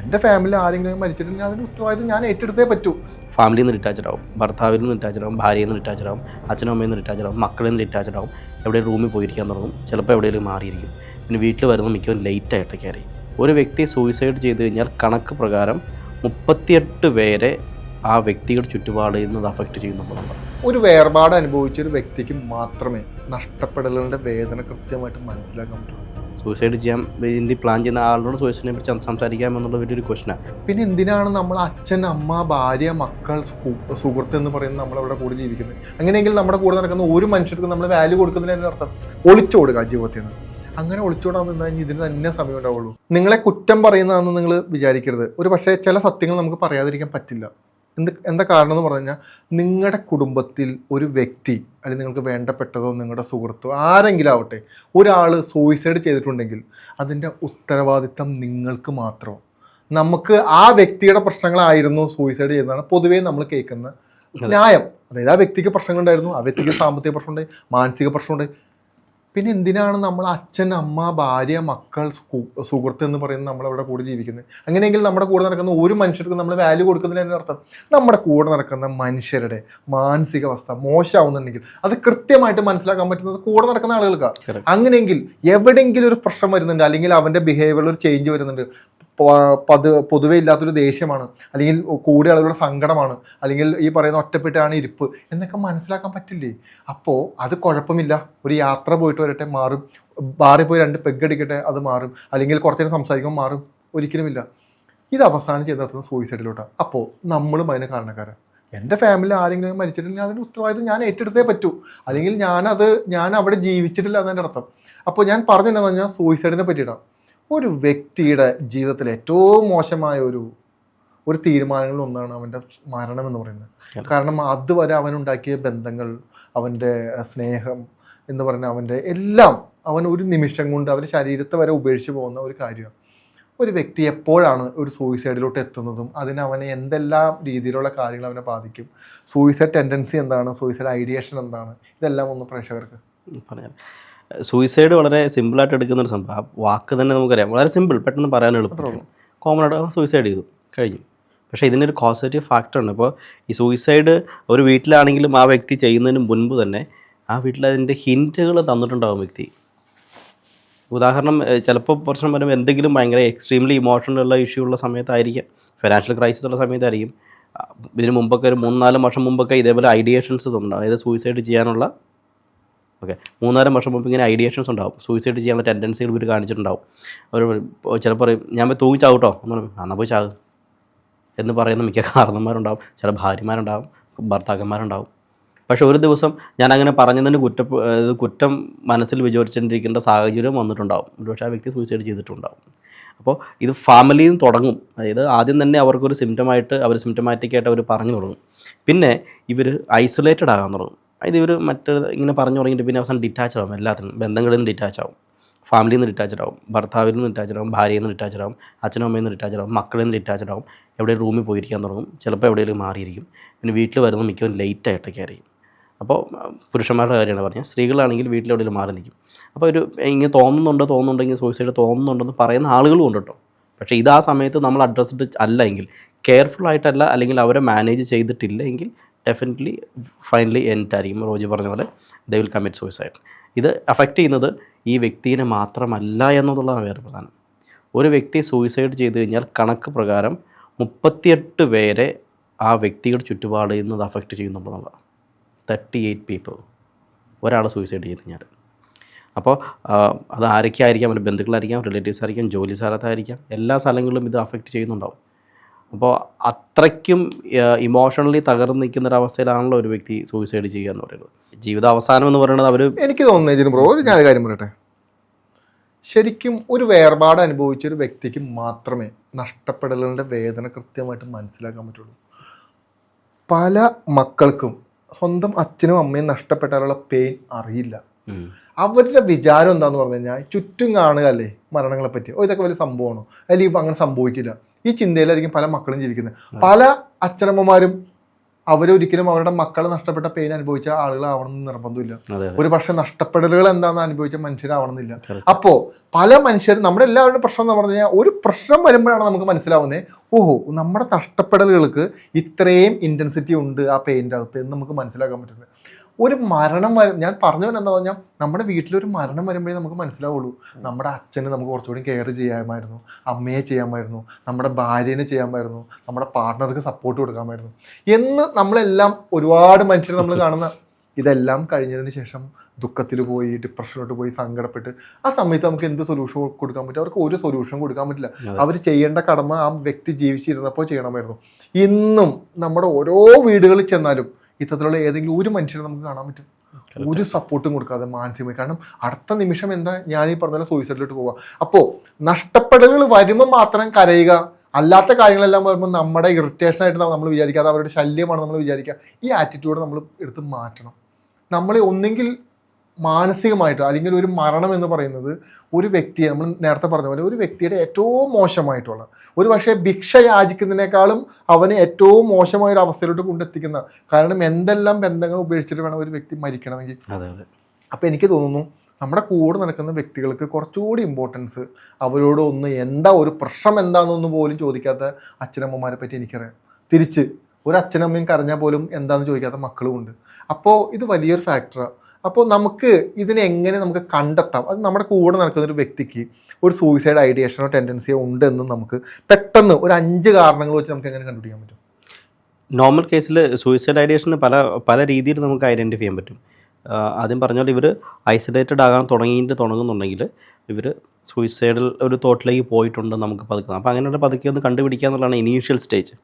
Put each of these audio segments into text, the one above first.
എന്റെ ഫാമിലി ആരെങ്കിലും മരിച്ചിട്ടുണ്ടെങ്കിൽ അതിന്റെ ഉത്തരവാദിത്വം ഞാൻ ഏറ്റെടുത്തേ പറ്റൂ. ഫാമിലിയിൽ നിന്ന് ഡിറ്റാച്ചഡ് ആവും ഭർത്താവിൽ നിന്ന് ഡിറ്റാച്ചഡ് ആവും ഭാര്യയിൽ നിന്ന് ഡിറ്റാച്ചഡ് ആവും അച്ഛനും അമ്മയിൽ നിന്ന് ഡിറ്റാച്ചഡ് ആവും മക്കളിൽ നിന്ന് ഡിറ്റാച്ചഡ് ആവും എവിടെ റൂമിൽ പോയിരിക്കാൻ തുടങ്ങും ചിലപ്പോൾ എവിടെയെങ്കിലും മാറിയിരിക്കും. പിന്നെ വീട്ടിൽ വരുന്ന മിക്കവും ലേറ്റ് ആയിട്ട് കയറി. ഒരു വ്യക്തി സൂയിസൈഡ് ചെയ്ത് കഴിഞ്ഞാൽ കണക്ക് പ്രകാരം മുപ്പത്തിയെട്ട് പേരെ ആ വ്യക്തിയുടെ ചുറ്റുപാടിൽ നിന്ന് അഫക്റ്റ് ചെയ്യുന്നുള്ളതാണ് ഒരു വേർപാട് അനുഭവിച്ച ഒരു വ്യക്തിക്ക് മാത്രമേ നഷ്ടപ്പെടലുകളുടെ വേദന കൃത്യമായിട്ട് മനസ്സിലാക്കാൻ പറ്റുള്ളൂ. സൂയിസൈഡ് ചെയ്യാൻ വേണ്ടി പ്ലാൻ ചെയ്യുന്ന ആളോട് സൂയിസൈഡിനെ കുറിച്ച് സംസാരിക്കാം എന്നുള്ള വലിയൊരു ക്വസ്റ്റനാണ് പിന്നെ എന്തിനാണ് നമ്മൾ അച്ഛൻ അമ്മ ഭാര്യ മക്കൾ സുഹൃത്ത് എന്ന് പറയുന്നത് നമ്മളവിടെ കൂടെ ജീവിക്കുന്നത്? അങ്ങനെയെങ്കിൽ നമ്മുടെ കൂടെ നടക്കുന്ന ഒരു മനുഷ്യർക്ക് നമ്മൾ വാല്യൂ കൊടുക്കുന്നതിന്റെ അർത്ഥം ഒളിച്ചോടുക ജീവിതത്തിൽ നിന്ന്. അങ്ങനെ ഒളിച്ചോടാൻ നിന്ന് കഴിഞ്ഞാൽ ഇതിന് തന്നെ സമയം ഉണ്ടാവുള്ളൂ. നിങ്ങളെ കുറ്റം പറയുന്നതാണെന്ന് നിങ്ങൾ വിചാരിക്കരുത്. ഒരു പക്ഷേ ചില സത്യങ്ങൾ നമുക്ക് പറയാതിരിക്കാൻ പറ്റില്ല. എന്ത് എന്താ കാരണം എന്ന് പറഞ്ഞു കഴിഞ്ഞാൽ നിങ്ങളുടെ കുടുംബത്തിൽ ഒരു വ്യക്തി അല്ലെങ്കിൽ നിങ്ങൾക്ക് വേണ്ടപ്പെട്ടതോ നിങ്ങളുടെ സുഹൃത്തോ ആരെങ്കിലും ആവട്ടെ ഒരാൾ സൂയിസൈഡ് ചെയ്തിട്ടുണ്ടെങ്കിൽ അതിന്റെ ഉത്തരവാദിത്തം നിങ്ങൾക്ക് മാത്രമോ നമുക്ക് ആ വ്യക്തിയുടെ പ്രശ്നങ്ങളായിരുന്നു സൂയിസൈഡ് ചെയ്യുന്നതാണ് പൊതുവേ നമ്മൾ കേൾക്കുന്ന ന്യായം. അതായത് ആ വ്യക്തിക്ക് പ്രശ്നങ്ങളുണ്ടായിരുന്നു ആ വ്യക്തിക്ക് സാമ്പത്തിക പ്രശ്നമുണ്ട് മാനസിക പ്രശ്നമുണ്ട് പിന്നെ എന്തിനാണ് നമ്മൾ അച്ഛൻ അമ്മ ഭാര്യ മക്കൾ സുഹൃത്ത് എന്ന് പറയുന്നത് നമ്മളവിടെ കൂടെ ജീവിക്കുന്നത്? അങ്ങനെയെങ്കിൽ നമ്മുടെ കൂടെ നടക്കുന്ന ഒരു മനുഷ്യർക്ക് നമ്മൾ വാല്യൂ കൊടുക്കുന്നതിന്റെ അർത്ഥം? നമ്മുടെ കൂടെ നടക്കുന്ന മനുഷ്യരുടെ മാനസികാവസ്ഥ മോശമാവുന്നുണ്ടെങ്കിൽ അത് കൃത്യമായിട്ട് മനസ്സിലാക്കാൻ പറ്റുന്നത് കൂടെ നടക്കുന്ന ആളുകൾക്കാണ് അങ്ങനെയെങ്കിൽ എവിടെയെങ്കിലും ഒരു പ്രശ്നം വരുന്നുണ്ട് അല്ലെങ്കിൽ അവന്റെ ബിഹേവിയറിൽ ഒരു ചേഞ്ച് വരുന്നുണ്ട്. പത് പൊതുവെ ഇല്ലാത്തൊരു ദേഷ്യമാണ്. അല്ലെങ്കിൽ കൂടിയ ആളുകളുടെ സങ്കടമാണ്. അല്ലെങ്കിൽ ഈ പറയുന്ന ഒറ്റപ്പെട്ടാണ് ഇരിപ്പ് എന്നൊക്കെ മനസ്സിലാക്കാൻ പറ്റില്ലേ? അപ്പോൾ അത് കുഴപ്പമില്ല. ഒരു യാത്ര പോയിട്ട് വരട്ടെ മാറും. ബാറിൽ പോയി രണ്ട് പെഗ് അടിക്കട്ടെ അത് മാറും. അല്ലെങ്കിൽ കുറച്ച് നേരം സംസാരിക്കുമ്പോൾ മാറും. ഒരിക്കലുമില്ല. ഇത് അവസാനം ചെയ്തെത്തുന്ന സൂയിസൈഡിലോട്ടാണ് അപ്പോൾ നമ്മളും അതിന് കാരണക്കാരാണ് എന്റെ ഫാമിലി ആരെങ്കിലും മരിച്ചിട്ടില്ല അതിന്റെ ഉത്തരവാദിത്വം ഞാൻ ഏറ്റെടുത്തേ പറ്റൂ. അല്ലെങ്കിൽ ഞാനത് ഞാൻ അവിടെ ജീവിച്ചിട്ടില്ല എന്നതിന്റെ അർത്ഥം. അപ്പോൾ ഞാൻ പറഞ്ഞിട്ടുണ്ടെന്ന് പറഞ്ഞാൽ സൂയിസൈഡിനെ പറ്റിയിട്ടാണ്. ഒരു വ്യക്തിയുടെ ജീവിതത്തിൽ ഏറ്റവും മോശമായ ഒരു ഒരു തീരുമാനങ്ങളിൽ ഒന്നാണ് അവന്റെ മരണം എന്ന് പറയുന്നത് കാരണം അതുവരെ അവനുണ്ടാക്കിയ ബന്ധങ്ങൾ അവന്റെ സ്നേഹം എന്ന് പറഞ്ഞ അവന്റെ എല്ലാം അവൻ ഒരു നിമിഷം കൊണ്ട് അവന്റെ ശരീരത്തെ വരെ ഉപേക്ഷിച്ച് പോകുന്ന ഒരു കാര്യമാണ്. ഒരു വ്യക്തി എപ്പോഴാണ് ഒരു സൂയിസൈഡിലോട്ട് എത്തുന്നതും അതിന് അവനെ എന്തെല്ലാം രീതിയിലുള്ള കാര്യങ്ങൾ അവനെ ബാധിക്കും? സൂയിസൈഡ് ടെൻഡൻസി എന്താണ്? സൂയിസൈഡ് ഐഡിയേഷൻ എന്താണ്? ഇതെല്ലാം ഒന്ന് പ്രേക്ഷകർക്ക് പറഞ്ഞാൽ സൂയിസൈഡ് വളരെ സിമ്പിളായിട്ട് എടുക്കുന്ന ഒരു സംഭവം. ആ വാക്ക് തന്നെ നമുക്കറിയാം. വളരെ സിമ്പിൾ പെട്ടെന്ന് പറയാൻ എളുപ്പമാണ് കോമൺ ആയിട്ട് സൂയിസൈഡ് ചെയ്തു. കഴിഞ്ഞു. പക്ഷേ ഇതിനൊരു കോസറ്റീവ് ഫാക്ടർ ഉണ്ട്. ഇപ്പോൾ ഈ സൂയിസൈഡ് ഒരു വീട്ടിലാണെങ്കിലും ആ വ്യക്തി ചെയ്യുന്നതിന് മുൻപ് തന്നെ ആ വീട്ടിൽ അതിന്റെ ഹിന്റുകൾ തന്നിട്ടുണ്ടാവും വ്യക്തി. ഉദാഹരണം ചിലപ്പോൾ പ്രശ്നം വരുമ്പോൾ എന്തെങ്കിലും ഭയങ്കര എക്സ്ട്രീംലി ഇമോഷണൽ ഉള്ള ഇഷ്യൂ ഉള്ള സമയത്തായിരിക്കാം. ഫിനാൻഷ്യൽ ക്രൈസിസ് ഉള്ള സമയത്തായിരിക്കും. ഇതിന് മുമ്പൊക്കെ ഒരു മൂന്നാൽ വർഷം മുമ്പൊക്കെ ഇതേപോലെ ഐഡിയേഷൻസ് തന്നിട്ടുണ്ടാകും അതായത് സൂയിസൈഡ് ചെയ്യാനുള്ള ഓക്കെ. മൂന്നാലും വർഷം മുമ്പ് ഇങ്ങനെ ഐഡിയേഷൻസ് ഉണ്ടാവും. സൂയിസൈഡ് ചെയ്യാനുള്ള ടെൻഡൻസികൾ ഇവർ കാണിച്ചിട്ടുണ്ടാവും. അവർ ചിലപ്പോൾ പറയും ഞാൻ പോയി തൂങ്ങി ചാവട്ടോ. എന്ന് പറയും എന്നാൽ പോയി ചാകും എന്ന് പറയുന്ന മിക്ക കാരണന്മാരുണ്ടാവും ചില ഭാര്യമാരുണ്ടാവും ഭർത്താക്കന്മാരുണ്ടാവും. പക്ഷെ ഒരു ദിവസം ഞാൻ അങ്ങനെ പറഞ്ഞതിന് കുറ്റ കുറ്റം മനസ്സിൽ വിചാരിച്ചിരിക്കേണ്ട സാഹചര്യം വന്നിട്ടുണ്ടാവും. ഒരുപക്ഷെ ആ വ്യക്തി സൂയിസൈഡ് ചെയ്തിട്ടുണ്ടാവും. അപ്പോൾ ഇത് ഫാമിലിയിൽ നിന്ന് തുടങ്ങും. അതായത് ആദ്യം തന്നെ അവർക്കൊരു സിംറ്റമായിട്ട് അവർ സിംറ്റമാറ്റിക് ആയിട്ട് അവർ പറഞ്ഞു തുടങ്ങും. പിന്നെ ഇവർ ഐസൊലേറ്റഡ് ആകാൻ തുടങ്ങും. അതായത് ഇവർ മറ്റേ ഇങ്ങനെ പറഞ്ഞു തുടങ്ങിയിട്ട് പിന്നെ അവസാനം ഡിറ്റാച്ച് ആവും എല്ലാത്തിനും. ബന്ധങ്ങളിൽ നിന്ന് ഡിറ്റാച്ച് ആവും. ഫാമിലിയിൽ നിന്ന് ഡിറ്റാച്ച് ആവും. ഭർത്താവിൽ നിന്ന് ഡിറ്റാച്ച് ആവും. ഭാര്യയിൽ നിന്ന് ഡിറ്റാച്ച് ആവും. അച്ഛനും അമ്മയിൽ നിന്ന് ഡിറ്റാച്ച് ആവും. മക്കളിൽ നിന്ന് ഡിറ്റാച്ച് ആവും. എവിടെ റൂമിൽ പോയിരിക്കാൻ തുടങ്ങും. ചിലപ്പോൾ എവിടെയെങ്കിലും മാറിയിരിക്കും. പിന്നെ വീട്ടിൽ വരുന്ന മിക്കവും ലേറ്റ് ആയിട്ടൊക്കെ ആയിരിക്കും അപ്പോൾ പുരുഷന്മാരുടെ കാര്യമാണ് പറഞ്ഞത്. സ്ത്രീകളാണെങ്കിൽ വീട്ടിലെവിടെയും മാറി നിൽക്കും. അപ്പോൾ ഒരു ഇങ്ങനെ തോന്നുന്നുണ്ടോ തോന്നുന്നുണ്ടെങ്കിൽ സൂയിസൈഡ് തോന്നുന്നുണ്ടെന്ന് പറയുന്ന ആളുകളും ഉണ്ട് കേട്ടോ. പക്ഷേ ഇത് ആ സമയത്ത് നമ്മൾ അഡ്രസ്ഡ് അല്ല എങ്കിൽ കെയർഫുൾ ആയിട്ടല്ല അല്ലെങ്കിൽ അവരെ മാനേജ് ചെയ്തിട്ടില്ല എങ്കിൽ ഡെഫിനറ്റ്ലി ഫൈനലി എൻഡ് ആയിരിക്കും റോജി പറഞ്ഞ പോലെ ദേ വിൽ കമ്മിറ്റ് സൂയിസൈഡ് ഇത് അഫക്റ്റ് ചെയ്യുന്നത് ഈ വ്യക്തിയെ മാത്രമല്ല എന്നുള്ളതാണ് വേറെ പ്രധാനം. ഒരു വ്യക്തി സൂയിസൈഡ് ചെയ്ത് കഴിഞ്ഞാൽ കണക്ക് പ്രകാരം മുപ്പത്തിയെട്ട് പേരെ ആ വ്യക്തിയുടെ ചുറ്റുപാടിൽ നിന്ന് അത് അഫക്റ്റ് ചെയ്യുന്നുള്ളതാണ് തേർട്ടി എയ്റ്റ് പീപ്പിൾ ഒരാൾ സൂയിസൈഡ് ചെയ്ത് കഴിഞ്ഞാൽ. അപ്പോൾ അത് ആരൊക്കെ ആയിരിക്കാം അവരുടെ ബന്ധുക്കളായിരിക്കാം റിലേറ്റീവ്സ് ആയിരിക്കാം ജോലി സ്ഥലത്തായിരിക്കാം എല്ലാ സ്ഥലങ്ങളിലും ഇത് അഫക്റ്റ് ചെയ്യുന്നുണ്ടാവും. അപ്പോൾ അത്രയ്ക്കും ഇമോഷണലി തകർന്നു നിൽക്കുന്ന ഒരു അവസ്ഥയിലാണല്ലോ ഒരു വ്യക്തി സൂയിസൈഡ് ചെയ്യുക എന്ന് പറയുന്നത്. ജീവിത അവസാനം എന്ന് പറയുന്നത് അവർ എനിക്ക് തോന്നുന്നു ബ്രോ ഒരു ഞാൻ കാര്യം പറയട്ടെ. ശരിക്കും ഒരു വേർപാട് അനുഭവിച്ച ഒരു വ്യക്തിക്ക് മാത്രമേ നഷ്ടപ്പെടലുകളുടെ വേദന കൃത്യമായിട്ട് മനസ്സിലാക്കാൻ പറ്റുള്ളൂ. പല മക്കൾക്കും സ്വന്തം അച്ഛനും അമ്മയും നഷ്ടപ്പെട്ടാലുള്ള പെയിൻ അറിയില്ല. അവരുടെ വിചാരം എന്താന്ന് പറഞ്ഞു കഴിഞ്ഞാൽ ചുറ്റും കാണുക അല്ലേ? മരണങ്ങളെ പറ്റി ഓ ഇതൊക്കെ വലിയ സംഭവമാണോ? അല്ലെങ്കിൽ ഇപ്പം അങ്ങനെ സംഭവിക്കില്ല. ഈ ചിന്തയിലായിരിക്കും പല മക്കളും ജീവിക്കുന്നത്. പല അച്ഛനമ്മമാരും അവരൊരിക്കലും അവരുടെ മക്കളെ നഷ്ടപ്പെട്ട പെയിൻ അനുഭവിച്ച ആളുകളാവണം എന്ന് നിർബന്ധമില്ല ഒരു പക്ഷെ നഷ്ടപ്പെടലുകൾ എന്താണെന്ന് അനുഭവിച്ച മനുഷ്യരാവണമെന്നില്ല. അപ്പോ പല മനുഷ്യരും നമ്മുടെ എല്ലാവരുടെ പ്രശ്നം എന്ന് പറഞ്ഞു കഴിഞ്ഞാൽ ഒരു പ്രശ്നം വരുമ്പോഴാണ് നമുക്ക് മനസ്സിലാവുന്നത് ഓഹോ നമ്മുടെ നഷ്ടപ്പെടലുകൾക്ക് ഇത്രയും ഇന്റൻസിറ്റി ഉണ്ട് ആ പെയിന്റെ അകത്ത് എന്ന് നമുക്ക് മനസ്സിലാക്കാൻ പറ്റുന്നത്. ഒരു മരണം വരും ഞാൻ പറഞ്ഞവൻ എന്താ പറഞ്ഞാൽ നമ്മുടെ വീട്ടിൽ ഒരു മരണം വരുമ്പോഴേ നമുക്ക് മനസ്സിലാവുള്ളൂ. നമ്മുടെ അച്ഛനെ നമുക്ക് കുറച്ചുകൂടി കെയർ ചെയ്യാമായിരുന്നു. അമ്മയെ ചെയ്യാമായിരുന്നു. നമ്മുടെ ഭാര്യനെ ചെയ്യാമായിരുന്നു. നമ്മുടെ പാർട്ട്ണർക്ക് സപ്പോർട്ട് കൊടുക്കാമായിരുന്നു. എന്ന് നമ്മളെല്ലാം ഒരുപാട് മനുഷ്യർ നമ്മൾ കാണുന്ന ഇതെല്ലാം കഴിഞ്ഞതിന് ശേഷം ദുഃഖത്തിൽ പോയി ഡിപ്രഷനിലോട്ട് പോയി സങ്കടപ്പെട്ട് ആ സമയത്ത് നമുക്ക് എന്ത് സൊല്യൂഷൻ കൊടുക്കാൻ പറ്റും? അവർക്ക് ഒരു സൊല്യൂഷൻ കൊടുക്കാൻ പറ്റില്ല. അവർ ചെയ്യേണ്ട കടമ ആ വ്യക്തി ജീവിച്ചിരുന്നപ്പോൾ ചെയ്യണമായിരുന്നു. ഇന്നും നമ്മുടെ ഓരോ വീടുകളിൽ ചെന്നാലും ഇത്തരത്തിലുള്ള ഏതെങ്കിലും ഒരു മനുഷ്യനെ നമുക്ക് കാണാൻ പറ്റും. ഒരു സപ്പോർട്ടും കൊടുക്കാതെ മാനസികമായി. കാരണം അടുത്ത നിമിഷം എന്താ ഞാൻ ഈ പറഞ്ഞ സൂയിസൈഡിലോട്ട് പോവുക അപ്പോ നഷ്ടപ്പെടലുകൾ വരുമ്പോൾ മാത്രം കരയുക. അല്ലാത്ത കാര്യങ്ങളെല്ലാം വരുമ്പോൾ നമ്മുടെ ഇറിറ്റേഷൻ ആയിട്ട് നമ്മൾ വിചാരിക്കുക അത് അവരുടെ ശല്യമാണ് നമ്മൾ വിചാരിക്കുക. ഈ ആറ്റിറ്റ്യൂഡ് നമ്മൾ എടുത്ത് മാറ്റണം. നമ്മൾ ഒന്നെങ്കിൽ മാനസികമായിട്ട് അല്ലെങ്കിൽ ഒരു മരണം എന്ന് പറയുന്നത് ഒരു വ്യക്തിയെ നമ്മൾ നേരത്തെ പറഞ്ഞ പോലെ ഒരു വ്യക്തിയുടെ ഏറ്റവും മോശമായിട്ടുള്ള ഒരു പക്ഷേ ഭിക്ഷ യാചിക്കുന്നതിനേക്കാളും അവനെ ഏറ്റവും മോശമായ ഒരു അവസ്ഥയിലോട്ട് കൊണ്ടെത്തിക്കുന്ന കാരണം എന്തെല്ലാം ബന്ധങ്ങൾ ഉപേക്ഷിച്ചിട്ട് വേണം ഒരു വ്യക്തി മരിക്കണമെങ്കിൽ. അതെ അതെ. അപ്പോൾ എനിക്ക് തോന്നുന്നു നമ്മുടെ കൂടെ നടക്കുന്ന വ്യക്തികൾക്ക് കുറച്ചുകൂടി ഇമ്പോർട്ടൻസ് അവരോട് ഒന്ന് എന്താ ഒരു പ്രശ്നം എന്താണെന്നൊന്നും പോലും ചോദിക്കാത്ത അച്ഛനമ്മമാരെ പറ്റി എനിക്കറിയാം. തിരിച്ച് ഒരു അച്ഛനമ്മയും കരഞ്ഞാൽ പോലും എന്താണെന്ന് ചോദിക്കാത്ത മക്കളും ഉണ്ട് അപ്പോൾ ഇത് വലിയൊരു ഫാക്ടറാണ് അപ്പോൾ നമുക്ക് ഇതിനെ എങ്ങനെ നമുക്ക് കണ്ടെത്താം? അത് നമ്മുടെ കൂടെ നടക്കുന്ന ഒരു വ്യക്തിക്ക് ഒരു സൂയിസൈഡ് ഐഡിയേഷനോ ടെൻഡൻസിയോ ഉണ്ടെന്ന് നമുക്ക് പെട്ടെന്ന് ഒരു അഞ്ച് കാരണങ്ങൾ വെച്ച് നമുക്ക് എങ്ങനെ കണ്ടുപിടിക്കാൻ പറ്റും? നോർമൽ കേസിൽ സൂയിസൈഡ് ഐഡിയേഷന് പല പല രീതിയിൽ നമുക്ക് ഐഡന്റിഫൈ ചെയ്യാൻ പറ്റും. ആദ്യം പറഞ്ഞ പോലെ ഇവർ ഐസൊലേറ്റഡ് ആകാൻ തുടങ്ങിയിട്ട് തുടങ്ങുന്നുണ്ടെങ്കിൽ ഇവർ സൂയിസൈഡിൽ ഒരു തോട്ടിലേക്ക് പോയിട്ടുണ്ട് നമുക്ക് പതുക്കുന്നത് അപ്പോൾ അങ്ങനെയുള്ള പതുക്കെ ഒന്ന് കണ്ടുപിടിക്കുക എന്നുള്ളതാണ് ഇനീഷ്യൽ സ്റ്റേജ്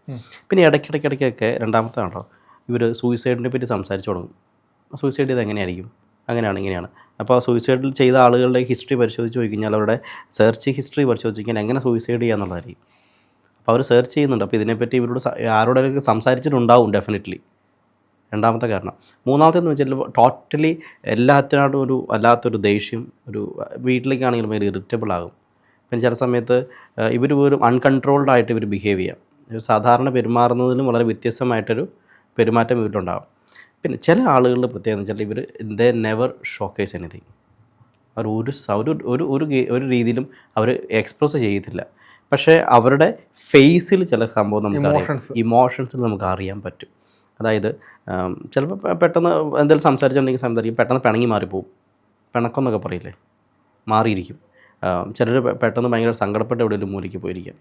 പിന്നെ ഇടയ്ക്കിടയ്ക്കിടയ്ക്കൊക്കെ രണ്ടാമത്തെ ആണോ ഇവർ സൂയിസൈഡിനെ പറ്റി സംസാരിച്ചു തുടങ്ങും. സൂയിസൈഡ് ചെയ്ത് എങ്ങനെയായിരിക്കും അങ്ങനെയാണ് ഇങ്ങനെയാണ്. അപ്പോൾ സൂയിസൈഡിൽ ചെയ്ത ആളുകളുടെ ഹിസ്റ്ററി പരിശോധിച്ച് കഴിഞ്ഞാൽ അവരുടെ സെർച്ച് ഹിസ്റ്ററി പരിശോധിച്ച് കഴിഞ്ഞാൽ എങ്ങനെ സൂയിസൈഡ് ചെയ്യുക എന്നുള്ളതായിരിക്കും. അപ്പോൾ അവർ സെർച്ച് ചെയ്യുന്നുണ്ട്. അപ്പോൾ ഇതിനെപ്പറ്റി ഇവരോട് ആരോടൊക്കെ സംസാരിച്ചിട്ടുണ്ടാവും ഡെഫിനറ്റ്ലി രണ്ടാമത്തെ കാരണം. മൂന്നാമത്തേന്ന് വെച്ചാൽ ടോട്ടലി എല്ലാത്തിനോടും ഒരു വല്ലാത്തൊരു ദേഷ്യം ഒരു വീട്ടിലേക്കാണെങ്കിലും ഭയങ്കര ഇറിറ്റബിൾ ആകും. പിന്നെ ചില സമയത്ത് ഇവർ പോലും അൺകൺട്രോൾഡ് ആയിട്ട് ഇവർ ബിഹേവ് ചെയ്യാം. സാധാരണ പെരുമാറുന്നതിലും വളരെ വ്യത്യസ്തമായിട്ടൊരു പെരുമാറ്റം ഇവരിലുണ്ടാകും. പിന്നെ ചില ആളുകളുടെ പ്രത്യേകത എന്ന് വെച്ചാൽ ഇവർ ദേ നെവർ ഷോക്കേസ് എനിത്തിങ് അവർ ഒരു ഒരു ഒരു ഒരു ഒരു രീതിയിലും അവർ എക്സ്പ്രസ് ചെയ്യത്തില്ല. പക്ഷേ അവരുടെ ഫേസിൽ ചില സംഭവം നമുക്ക്. ഇമോഷൻസിൽ നമുക്ക് അറിയാൻ പറ്റും. അതായത് ചിലപ്പോൾ പെട്ടെന്ന് എന്തെങ്കിലും സംസാരിച്ചിട്ടുണ്ടെങ്കിൽ സംസാരിക്കും. പെട്ടെന്ന് പിണങ്ങി മാറിപ്പോവും. പിണക്കം എന്നൊക്കെ പറയില്ലേ? മാറിയിരിക്കും. ചിലർ പെട്ടെന്ന് ഭയങ്കര സങ്കടപ്പെട്ട് എവിടെയെങ്കിലും മൂലയ്ക്ക് പോയിരിക്കാം.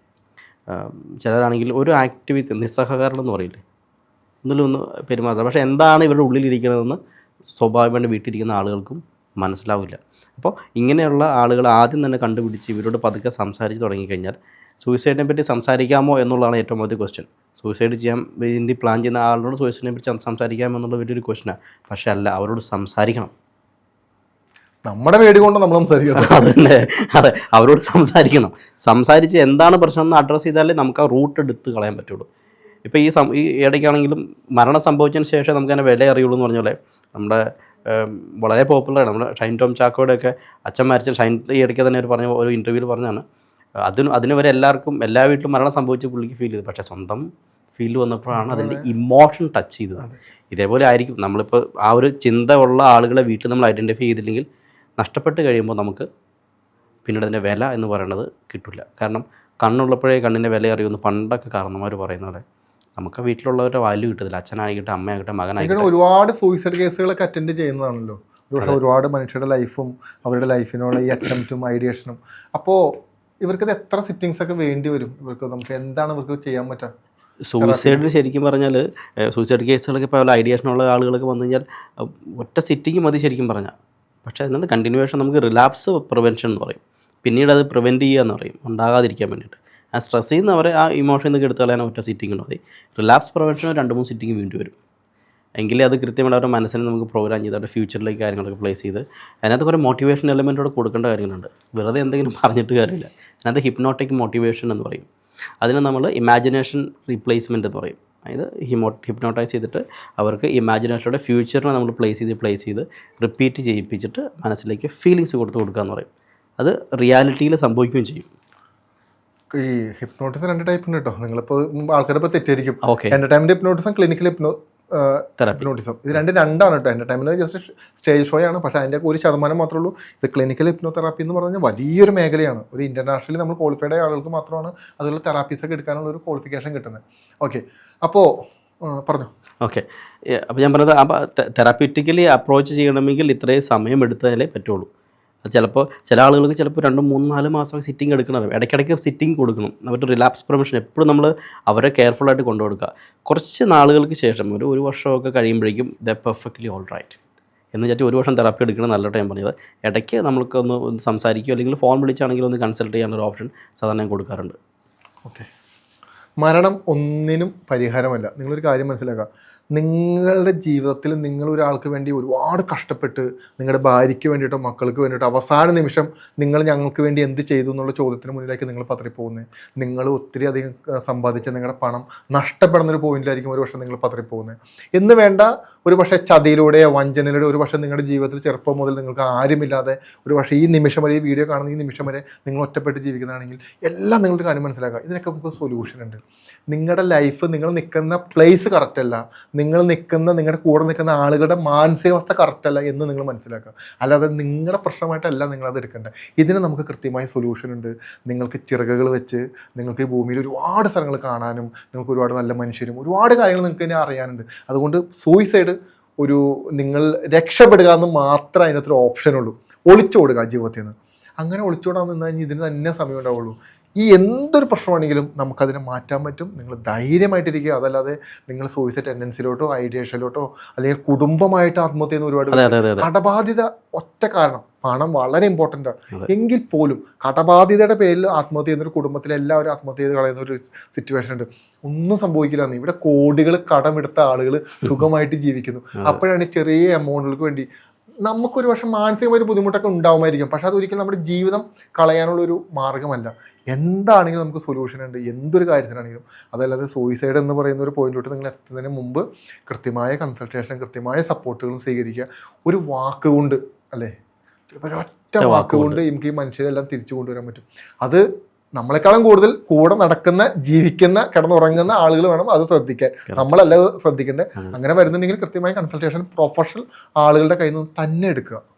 ചിലരാണെങ്കിൽ ഒരു ആക്ടിവിറ്റി നിസ്സഹകരണം എന്ന് പറയില്ലേ? ഒന്നിലും ഒന്ന് പെരുമാറുക പക്ഷേ എന്താണ് ഇവരുടെ ഉള്ളിലിരിക്കുന്നതെന്ന് സ്വാഭാവികമായിട്ട് വീട്ടിലിരിക്കുന്ന ആളുകൾക്കും മനസ്സിലാവില്ല. അപ്പോൾ ഇങ്ങനെയുള്ള ആളുകൾ ആദ്യം തന്നെ കണ്ടുപിടിച്ച് ഇവരോട് പതുക്കെ സംസാരിച്ച് തുടങ്ങിക്കഴിഞ്ഞാൽ സൂയിസൈഡിനെ പറ്റി സംസാരിക്കാമോ എന്നുള്ളതാണ് ഏറ്റവും വലിയ ക്വസ്റ്റ്യൻ സൂയിസൈഡ് ചെയ്യാൻ വേണ്ടി പ്ലാൻ ചെയ്യുന്ന ആളോട് സൂയിസൈഡിനെ പറ്റി സംസാരിക്കാമോ എന്നുള്ള വലിയൊരു ക്വസ്റ്റ്യനാണ് പക്ഷേ അല്ല അവരോട് സംസാരിക്കണം. നമ്മുടെ പേടി കൊണ്ട് നമ്മൾ സംസാരിക്കണം അതന്നെ അതെ അവരോട് സംസാരിക്കണം. സംസാരിച്ച് എന്താണ് പ്രശ്നം എന്ന് അഡ്രസ്സ് ചെയ്താലേ നമുക്ക് ആ റൂട്ട് എടുത്ത് കളയാൻ പറ്റുള്ളൂ. ഇപ്പോൾ ഈ സം ഈ ഇടയ്ക്കാണെങ്കിലും മരണം സംഭവിച്ചതിന് ശേഷം നമുക്ക് അതിന്റെ വില അറിയുള്ളൂ എന്ന് പറഞ്ഞ പോലെ നമ്മുടെ വളരെ പോപ്പുലറാണ് നമ്മുടെ ഷൈൻ ടോം ചാക്കോയുടെ ഒക്കെ അച്ഛൻ മരിച്ച ഷൈൻ ഈ ഇടയ്ക്ക് തന്നെ ഒരു പറഞ്ഞ ഒരു ഇന്റർവ്യൂവിൽ പറഞ്ഞാണ് അതിന് അതിന് വരെ എല്ലാവർക്കും എല്ലാ വീട്ടിലും മരണം സംഭവിച്ച പുള്ളിക്ക് ഫീൽ ചെയ്തു. പക്ഷേ സ്വന്തം ഫീൽ വന്നപ്പോഴാണ് അതിന്റെ ഇമോഷൻ ടച്ച് ചെയ്തത്. ഇതേപോലെ ആയിരിക്കും. നമ്മളിപ്പോൾ ആ ഒരു ചിന്ത ഉള്ള ആളുകളെ വീട്ടിൽ നമ്മൾ ഐഡന്റിഫൈ ചെയ്തില്ലെങ്കിൽ നഷ്ടപ്പെട്ട് കഴിയുമ്പോൾ നമുക്ക് പിന്നീട് അതിന്റെ വില എന്ന് പറയുന്നത് കിട്ടില്ല കാരണം കണ്ണുള്ളപ്പോഴേ കണ്ണിന്റെ വില അറിയുമെന്ന് പണ്ടൊക്കെ കാരണന്മാർ പറയുന്ന പോലെ നമുക്ക് വീട്ടിലുള്ളവരുടെ വാല്യൂ കിട്ടത്തില്ല. അച്ഛനായിക്കട്ടെ അമ്മയാകട്ടെ മകനായിട്ട് ഒരുപാട് സൂയിസൈഡ് കേസുകളൊക്കെ അറ്റൻഡ് ചെയ്യുന്നതാണല്ലോ. ഒരുപക്ഷെ ഒരുപാട് മനുഷ്യരുടെ ലൈഫും അവരുടെ ലൈഫിനുള്ള ഈ അറ്റംപ്റ്റും ഐഡിയേഷനും അപ്പോൾ ഇവർക്കത് എത്ര സിറ്റിങ്സ് ഒക്കെ വേണ്ടി വരും? ഇവർക്ക് നമുക്ക് എന്താണ് ഇവർക്ക് ചെയ്യാൻ പറ്റുക സൂയിസൈഡിന് ശരിക്കും പറഞ്ഞാൽ സൂയിസൈഡ് കേസുകളൊക്കെ ഇപ്പോൾ ഐഡിയേഷനുള്ള ആളുകളൊക്കെ വന്നു കഴിഞ്ഞാൽ ഒറ്റ സിറ്റിങ് മതി ശരിക്കും പറഞ്ഞാൽ പക്ഷേ അതിനകത്ത് കണ്ടിന്യൂവേഷൻ നമുക്ക് റിലാപ്സ് പ്രിവെൻഷൻ എന്ന് പറയും. പിന്നീട് അത് പ്രിവെന്റ് ചെയ്യുക എന്ന് പറയും. ഉണ്ടാകാതിരിക്കാൻ വേണ്ടിയിട്ട്. ആ സ്ട്രെസ്സിൽ നിന്ന് അവരെ ആ ഇമോഷൻ നിന്ന് എടുത്തു കളയാൻ ഒറ്റ സിറ്റിംഗ് മതി റിലാക്സ് പ്രിവെൻഷൻ രണ്ട് മൂന്ന് സിറ്റിംഗ് വീണ്ടും വരും. എങ്കിലേ അത് കൃത്യമായിട്ട് അവരുടെ മനസ്സിനെ നമുക്ക് പ്രോഗ്രാം ചെയ്ത് അവരുടെ ഫ്യൂച്ചറിലേക്ക് കാര്യങ്ങളൊക്കെ പ്ലേസ് ചെയ്ത് അതിനകത്ത് കുറേ മോട്ടിവേഷൻ എലമെന്റോടെ കൊടുക്കേണ്ട കാര്യങ്ങളുണ്ട്. വെറുതെ എന്തെങ്കിലും പറഞ്ഞിട്ട് കാര്യമില്ല. അതിനകത്ത് ഹിപ്നോട്ടിക് മോട്ടിവേഷൻ എന്ന് പറയും. അതിന് നമ്മൾ ഇമാജിനേഷൻ റീപ്ലേസ്മെന്റ് എന്ന് പറയും. അതായത് ഹിമോ ഹിപ്നോട്ടൈസ് ചെയ്തിട്ട് അവർക്ക് ഇമാജിനേഷനോടെ ഫ്യൂച്ചറിനെ നമ്മൾ പ്ലേസ് ചെയ്ത് പ്ലേസ് ചെയ്ത് റിപ്പീറ്റ് ചെയ്യിപ്പിച്ചിട്ട് മനസ്സിലേക്ക് ഫീലിങ്സ് കൊടുത്ത് കൊടുക്കുക എന്ന് പറയും. അത് റിയാലിറ്റിയിൽ സംഭവിക്കുകയും ചെയ്യും. ഈ ഹിപ്നോട്ടിസം രണ്ട് ടൈപ്പ് ഉണ്ട് കേട്ടോ. നിങ്ങളിപ്പോൾ ആൾക്കാരെ തെറ്റായിരിക്കും entertainment hypnotism clinical hypnotherapy hypnotism ഇത് രണ്ട് രണ്ടാണ് കേട്ടോ. എന്റർടൈൻമെന്റ് ജസ്റ്റ് സ്റ്റേജ് ഷോ ആണ്. പക്ഷേ അതിന്റെ ഒരു ശതമാനം മാത്രമേ ഉള്ളൂ. ഇത് ക്ലിനിക്കൽ ഹിപ്നോതെറാപ്പി എന്ന് പറഞ്ഞാൽ വലിയൊരു മേഖലയാണ്. ഒരു ഇന്റർനാഷണലി നമ്മൾ ക്വാളിഫൈഡ് ആയ ആളുകൾക്ക് മാത്രമാണ് അതിലുള്ള തെറാപ്പീസ് ഒക്കെ എടുക്കാനുള്ള ഒരു ക്വാളിഫിക്കേഷൻ കിട്ടുന്നത്. ഓക്കെ അപ്പോൾ പറഞ്ഞു. ഓക്കെ അപ്പോൾ ഞാൻ പറഞ്ഞത് അപ്പോൾ തെറാപ്യൂട്ടിക്കലി അപ്രോച്ച് ചെയ്യണമെങ്കിൽ ഇത്രയും സമയം എടുത്തതിലേ പറ്റുള്ളൂ. അത് ചിലപ്പോൾ ചില ആളുകൾക്ക് ചിലപ്പോൾ രണ്ടും മൂന്നും നാല് മാസമൊക്കെ സിറ്റിംഗ് എടുക്കണം ഇടയ്ക്കിടയ്ക്ക് സിറ്റിംഗ് കൊടുക്കണം. അവരുടെ റിലാപ്സ് പെർമിഷൻ എപ്പോഴും നമ്മൾ അവരെ കെയർഫുള്ളായിട്ട് കൊണ്ടുകൊടുക്കുക കുറച്ച് നാളുകൾക്ക് ശേഷം ഒരു ഒരു വർഷമൊക്കെ കഴിയുമ്പോഴേക്കും ദ പെർഫെക്റ്റ്ലി ഓൾ റൈറ്റ് എന്ന് വെച്ചാൽ ഒരു വർഷം തെറാപ്പി എടുക്കണം നല്ല ടൈം പറഞ്ഞത്. ഇടയ്ക്ക് നമുക്കൊന്ന് ഒന്ന് സംസാരിക്കുകയോ അല്ലെങ്കിൽ ഫോൺ വിളിച്ചാണെങ്കിലും ഒന്ന് കൺസൾട്ട് ചെയ്യാനൊരു ഓപ്ഷൻ സാധാരണ കൊടുക്കാറുണ്ട്. ഓക്കെ മരണം ഒന്നിനും പരിഹാരമല്ല. നിങ്ങളൊരു കാര്യം മനസ്സിലാക്കുക. നിങ്ങളുടെ ജീവിതത്തിൽ നിങ്ങൾ ഒരാൾക്ക് വേണ്ടി ഒരുപാട് കഷ്ടപ്പെട്ട് നിങ്ങളുടെ ഭാര്യയ്ക്ക് വേണ്ടിയിട്ടോ മക്കൾക്ക് വേണ്ടിയിട്ടോ അവസാന നിമിഷം നിങ്ങൾ ഞങ്ങൾക്ക് വേണ്ടി എന്ത് ചെയ്തു എന്നുള്ള ചോദ്യത്തിന് മുന്നിലേക്ക് നിങ്ങൾ പതറിപ്പോകുന്നത് നിങ്ങൾ ഒത്തിരി അധികം സമ്പാദിച്ച നിങ്ങളുടെ പണം നഷ്ടപ്പെടുന്ന ഒരു പോയിന്റിലായിരിക്കും ഒരു പക്ഷേ നിങ്ങൾ പതറിപ്പോകുന്നത് എന്ന് വേണ്ട ഒരു പക്ഷേ ചതിയിലൂടെയോ വഞ്ചനയിലൂടെ ഒരു പക്ഷേ നിങ്ങളുടെ ജീവിതത്തിൽ ചെറുപ്പം മുതൽ നിങ്ങൾക്ക് ആരുമില്ലാതെ ഒരു പക്ഷേ ഈ നിമിഷം വരെ ഈ വീഡിയോ കാണുന്ന ഈ നിമിഷം വരെ നിങ്ങൾ ഒറ്റപ്പെട്ട് ജീവിക്കുന്നതാണെങ്കിൽ എല്ലാം നിങ്ങളുടെ കാര്യം മനസ്സിലാക്കുക. ഇതിനൊക്കെ നമുക്ക് സൊല്യൂഷൻ ഉണ്ട്. നിങ്ങളുടെ ലൈഫ് നിങ്ങൾ നിൽക്കുന്ന പ്ലേസ് കറക്റ്റല്ല നിങ്ങൾ നിൽക്കുന്ന നിങ്ങളുടെ കൂടെ നിൽക്കുന്ന ആളുകളുടെ മാനസികാവസ്ഥ കറക്റ്റല്ല എന്ന് നിങ്ങൾ മനസ്സിലാക്കുക. അല്ലാതെ നിങ്ങളുടെ പ്രശ്നമായിട്ടല്ല നിങ്ങളത് എടുക്കേണ്ടത്. ഇതിന് നമുക്ക് കൃത്യമായ സൊല്യൂഷൻ ഉണ്ട്. നിങ്ങൾക്ക് ചിറകുകൾ വെച്ച് നിങ്ങൾക്ക് ഈ ഭൂമിയിൽ ഒരുപാട് സ്ഥലങ്ങൾ കാണാനും നിങ്ങൾക്ക് ഒരുപാട് നല്ല മനുഷ്യരും ഒരുപാട് കാര്യങ്ങൾ നിങ്ങൾക്ക് തന്നെ അറിയാനുണ്ട്. അതുകൊണ്ട് സൂയിസൈഡ് ഒരു നിങ്ങൾ രക്ഷപ്പെടുക എന്ന് മാത്രമേ അതിനകത്തൊരു ഓപ്ഷനുള്ളൂ ഒളിച്ചോടുക ജീവിതത്തിൽ നിന്ന്. അങ്ങനെ ഒളിച്ചോടാൻ നിന്ന് കഴിഞ്ഞാൽ ഇതിന് തന്നെ സമയം ഉണ്ടാവുള്ളൂ. ഈ എന്തൊരു പ്രശ്നമാണെങ്കിലും നമുക്കതിനെ മാറ്റാൻ പറ്റും. നിങ്ങൾ ധൈര്യമായിട്ടിരിക്കുക. അതല്ലാതെ നിങ്ങൾ സൂയിസൈഡ് ടെൻഡൻസിലോട്ടോ ഐഡിയേഷനിലോട്ടോ അല്ലെങ്കിൽ കുടുംബമായിട്ട് ആത്മഹത്യ ചെയ്യുന്ന ഒരുപാട് കടബാധ്യത ഒറ്റ കാരണം. പണം വളരെ ഇമ്പോർട്ടന്റ് ആണ്. എങ്കിൽ പോലും കടബാധ്യതയുടെ പേരിൽ ആത്മഹത്യ ചെയ്യുന്ന ഒരു കുടുംബത്തിൽ എല്ലാവരും ആത്മഹത്യ ചെയ്ത് കളയുന്ന ഒരു സിറ്റുവേഷൻ ഉണ്ട്. ഒന്നും സംഭവിക്കില്ല ഇവിടെ കോടികൾ കടമെടുത്ത ആളുകൾ സുഖമായിട്ട് ജീവിക്കുന്നു. അപ്പോഴാണ് ചെറിയ എമൗണ്ടുകൾക്ക് വേണ്ടി നമുക്കൊരു പക്ഷെ മാനസികമായ ഒരു ബുദ്ധിമുട്ടൊക്കെ ഉണ്ടാവുമായിരിക്കും. പക്ഷെ അതൊരിക്കലും നമ്മുടെ ജീവിതം കളയാനുള്ള ഒരു മാർഗമല്ല. എന്താണെങ്കിലും നമുക്ക് സൊല്യൂഷൻ ഉണ്ട്. എന്തൊരു കാര്യത്തിനാണെങ്കിലും. അതല്ലാതെ സൂയിസൈഡ് എന്ന് പറയുന്ന ഒരു പോയിന്റിലോട്ട് നിങ്ങൾ എത്തുന്നതിന് മുമ്പ് കൃത്യമായ കൺസൾട്ടേഷൻ കൃത്യമായ സപ്പോർട്ടുകളും സ്വീകരിക്കുക. ഒരു വാക്കുകൊണ്ട് അല്ലേ? ഒരൊറ്റ വാക്കുകൊണ്ട് നമുക്ക് ഈ മനുഷ്യരെല്ലാം തിരിച്ചു കൊണ്ടുവരാൻ പറ്റും. അത് നമ്മളെക്കാളും കൂടുതൽ കൂടെ നടക്കുന്ന ജീവിക്കുന്ന കിടന്നുറങ്ങുന്ന ആളുകൾ വേണം അത് ശ്രദ്ധിക്കാൻ. നമ്മളല്ല ശ്രദ്ധിക്കേണ്ടത്. അങ്ങനെ വരുന്നുണ്ടെങ്കിൽ കൃത്യമായി കൺസൾട്ടേഷൻ പ്രൊഫഷണൽ ആളുകളുടെ കയ്യിൽ നിന്ന് തന്നെ എടുക്കുക.